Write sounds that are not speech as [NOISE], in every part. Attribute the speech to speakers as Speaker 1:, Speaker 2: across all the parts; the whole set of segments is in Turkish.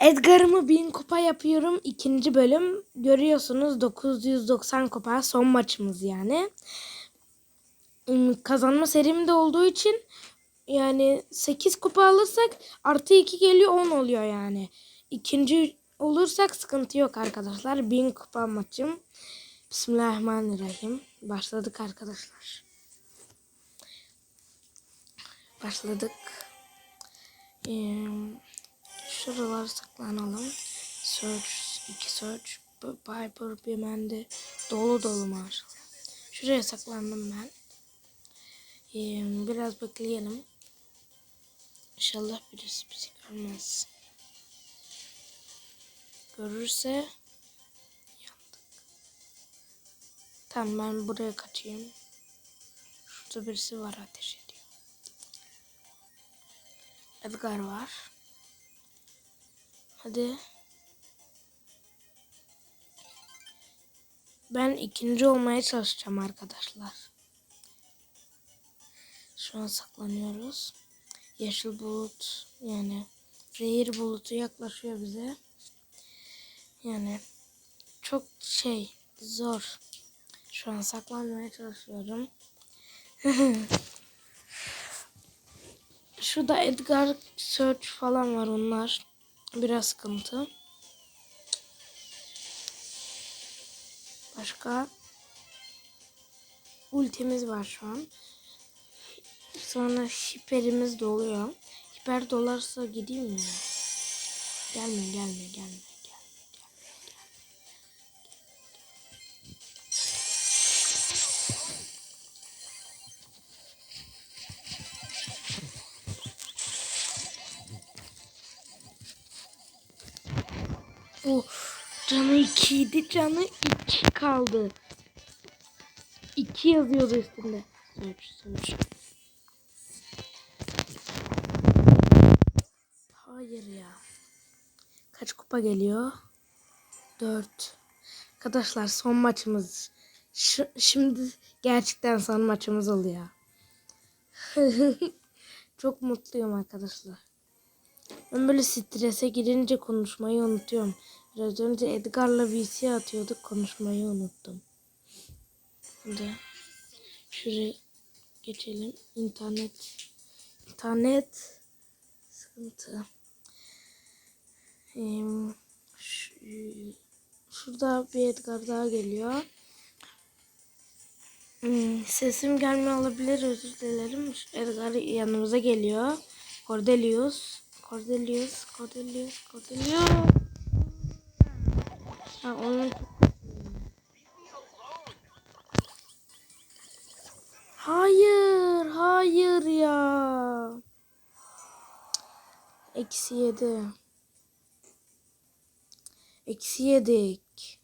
Speaker 1: Edgar'ımı 1000 kupa yapıyorum. ikinci bölüm. Görüyorsunuz 990 kupa. Son maçımız yani. Hmm, Kazanma serim de olduğu için yani 8 kupa alırsak artı 2 geliyor 10 oluyor yani. İkinci olursak sıkıntı yok arkadaşlar. 1000 kupa maçım. Bismillahirrahmanirrahim. Başladık arkadaşlar. Başladık. Ee, şuraları saklanalım. Search, iki search. Viper bir bende dolu dolu maşallah. Şuraya saklandım ben. Ee, biraz bekleyelim. İnşallah birisi bizi görmez. Görürse yandık. Tamam ben buraya kaçayım. Şurada birisi var ateş ediyor. Edgar var. Hadi. Ben ikinci olmaya çalışacağım arkadaşlar. Şu an saklanıyoruz. Yeşil bulut yani zehir bulutu yaklaşıyor bize. Yani çok şey zor. Şu an saklanmaya çalışıyorum. [LAUGHS] Şurada Edgar Search falan var onlar. Biraz sıkıntı. Başka ultimiz var şu an. Sonra hiperimiz doluyor. Hiper dolarsa gideyim mi? Gelme gelme gelme. Oh, canı ikiydi, canı iki kaldı. İki yazıyordu üstünde. Search, search. Hayır ya. Kaç kupa geliyor? Dört. Arkadaşlar son maçımız. Şu- şimdi gerçekten son maçımız oluyor. [LAUGHS] Çok mutluyum arkadaşlar. Ben böyle strese girince konuşmayı unutuyorum. Biraz önce Edgar'la VC atıyorduk konuşmayı unuttum. Şimdi şuraya geçelim. İnternet. İnternet sıkıntı. Ee, şu- şurada bir Edgar daha geliyor. Hmm, sesim gelmiyor olabilir özür dilerim. Edgar yanımıza geliyor. Cordelius. Cordelius. Cordelius. Cordelius. Ha, onun Hayır, hayır ya. Eksi yedi. Eksi yedik.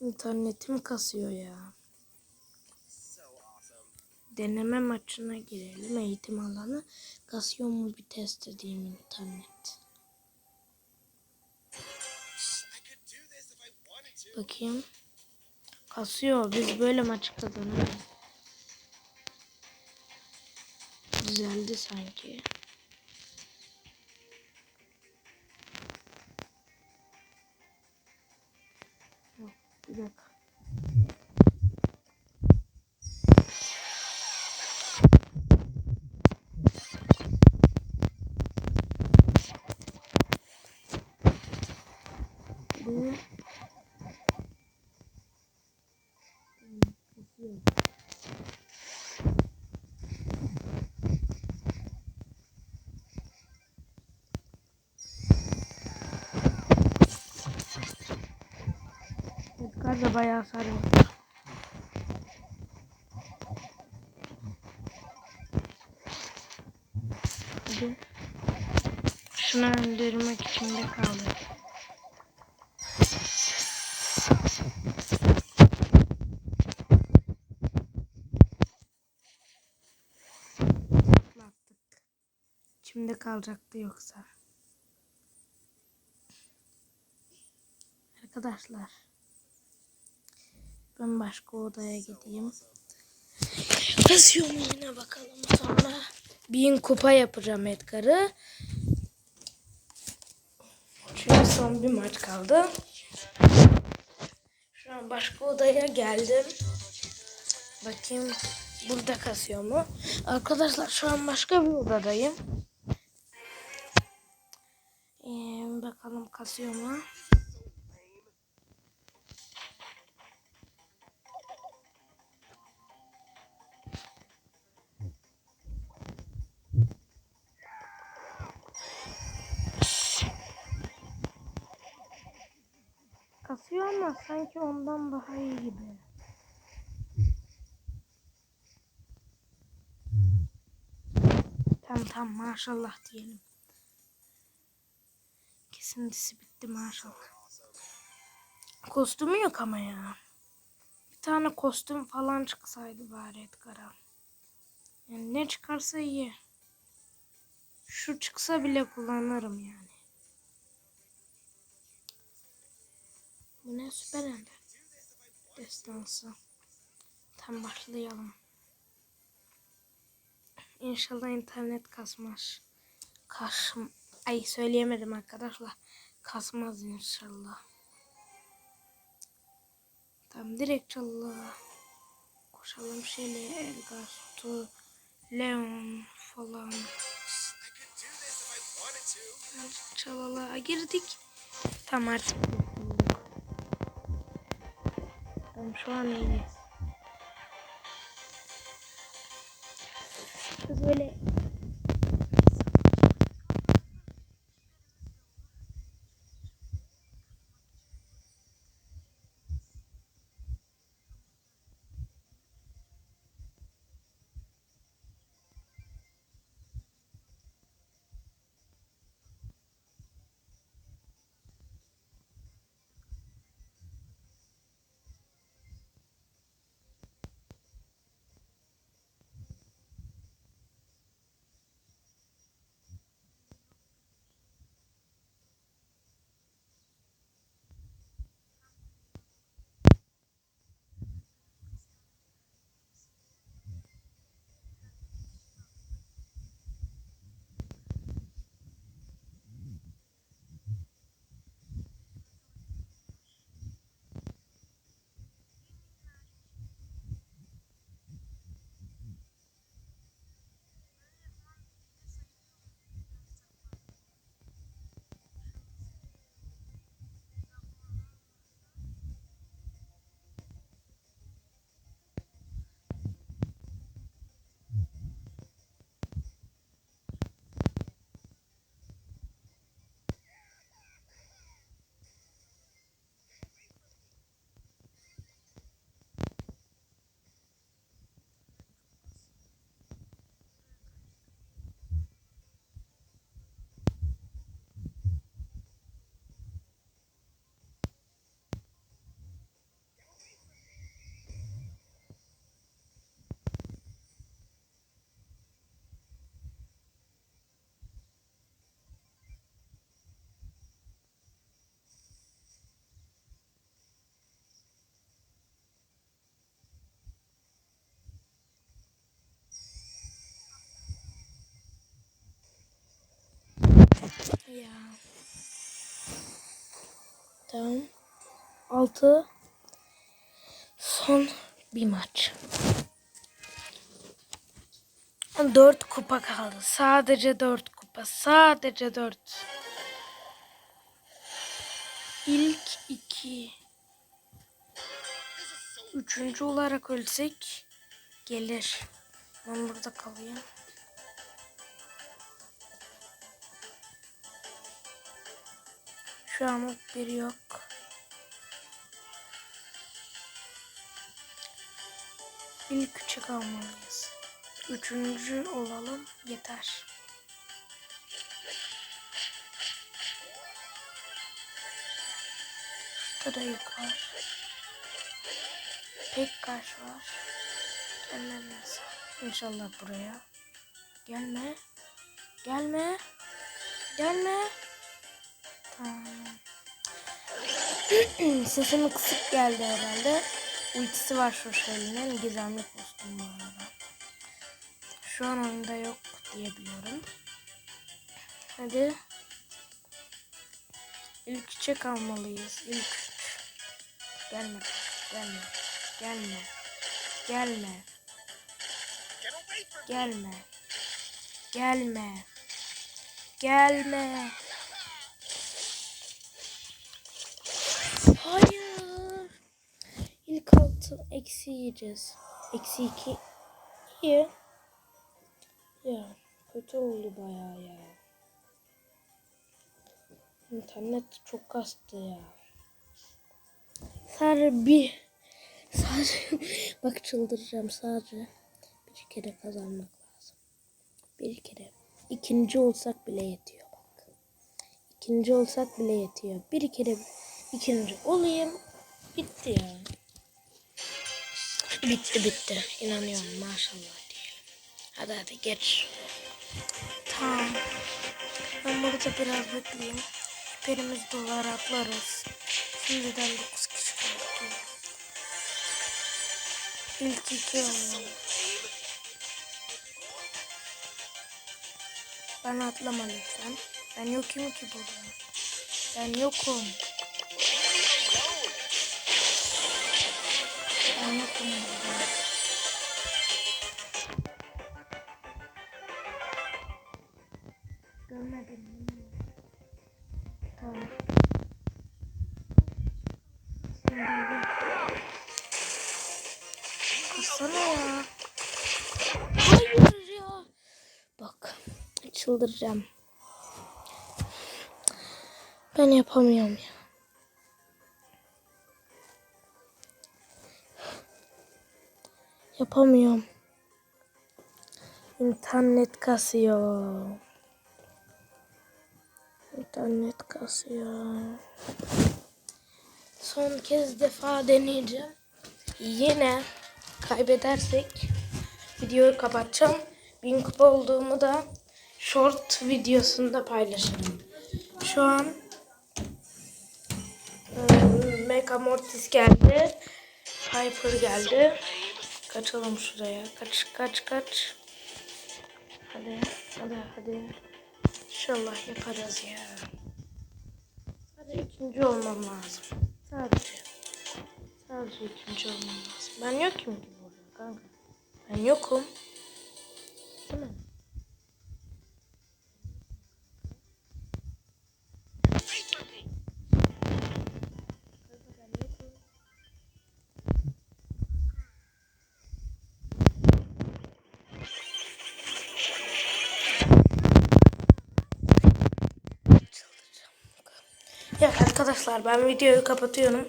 Speaker 1: İnternetim kasıyor ya. Deneme maçına girelim. Eğitim alanı. Kasıyor mu bir test edeyim internet. Bakayım. Kasıyor. Biz böyle maç kazanamayız. Düzeldi sanki. Yok, bir dakika. Bu kasıyor. Edgar da bayağı sarıyor. Hadi. Şunu öldürmek için de kaldı. Şimdi kalacaktı yoksa. Arkadaşlar. Ben başka odaya gideyim. Kasıyor mu yine bakalım sonra. bin kupa yapacağım Edgar'ı. Çünkü son bir maç kaldı. Şu an başka odaya geldim. Bakayım burada kasıyor mu? Arkadaşlar şu an başka bir odadayım. Bakalım kasıyor mu? Kasıyor ama sanki ondan daha iyi gibi. Tamam tamam maşallah diyelim. Kesintisi bitti maşallah. Kostümü yok ama ya. Bir tane kostüm falan çıksaydı bari Edgar'a. Yani ne çıkarsa iyi. Şu çıksa bile kullanırım yani. Bu ne süper ender. Destansı. Tam başlayalım. İnşallah internet kasmaz. Kasm Ay söyleyemedim arkadaşlar. Kasmaz inşallah. Tam direkt çalla. Koşalım şöyle Edgar, Stu, Leon falan. Çalala girdik. Tam artık. Tamam şu an iyiyiz. Biz böyle Ya. Tamam. Altı. Son bir maç. Dört kupa kaldı. Sadece dört kupa. Sadece dört. İlk iki. Üçüncü olarak ölsek gelir. Ben burada kalayım. Şu an biri yok. İlk üçe kalmalıyız. Üçüncü olalım yeter. Şurada da yük var. Pek kaş var. Gelmez. İnşallah buraya. Gelme. Gelme. Gelme. [CLEARS THROAT] Sesimi kısık geldi herhalde. Ultisi var şu şeyinin. Gizemli kostüm bu arada. Şu an oyunda yok. diyebiliyorum. Hadi. İlk üçe kalmalıyız. İlk. Gelme. Gelme. Gelme. Gelme. Gelme. Gelme. Gelme. Hayır. Altı eksi yiyeceğiz. Eksi iki. İyi. Ya kötü oldu bayağı ya. İnternet çok kastı ya. Sadece bir sadece [LAUGHS] bak çıldıracağım sadece bir kere kazanmak lazım. Bir kere. İkinci olsak bile yetiyor bak. İkinci olsak bile yetiyor. Bir kere ikinci olayım. Bitti ya. Bitti bitti. İnanıyorum maşallah diyelim. Hadi hadi geç. Tamam. Ben burada biraz bekleyeyim. Hiperimiz dolar atlarız. Şimdiden 9 kişi kaldı. İlk iki olmalı. Ben atlama lütfen. Ben yokum ki burada. Ben yokum. Görmedim. Tamam. Şimdi. Hayır ya. Bak. Çıldıracağım. Ben yapamıyorum ya. Yapamıyorum. İnternet kasıyor. İnternet kasıyor. Son kez defa deneyeceğim. Yine kaybedersek videoyu kapatacağım. Bin kupa olduğumu da short videosunda paylaşırım. Şu an ıı, Mega Mortis geldi. Piper geldi. Kaçalım şuraya. Kaç kaç kaç. Hadi hadi hadi. İnşallah yaparız ya. Hadi ikinci olmam lazım. Sadece. Sadece ikinci olmam lazım. Ben yokum ki burada kanka. Ben yokum. Arkadaşlar ben videoyu kapatıyorum.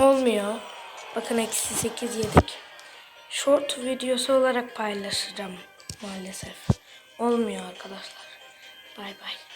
Speaker 1: Olmuyor. Bakın eksi 8 yedik. Short videosu olarak paylaşacağım maalesef. Olmuyor arkadaşlar. Bay bay.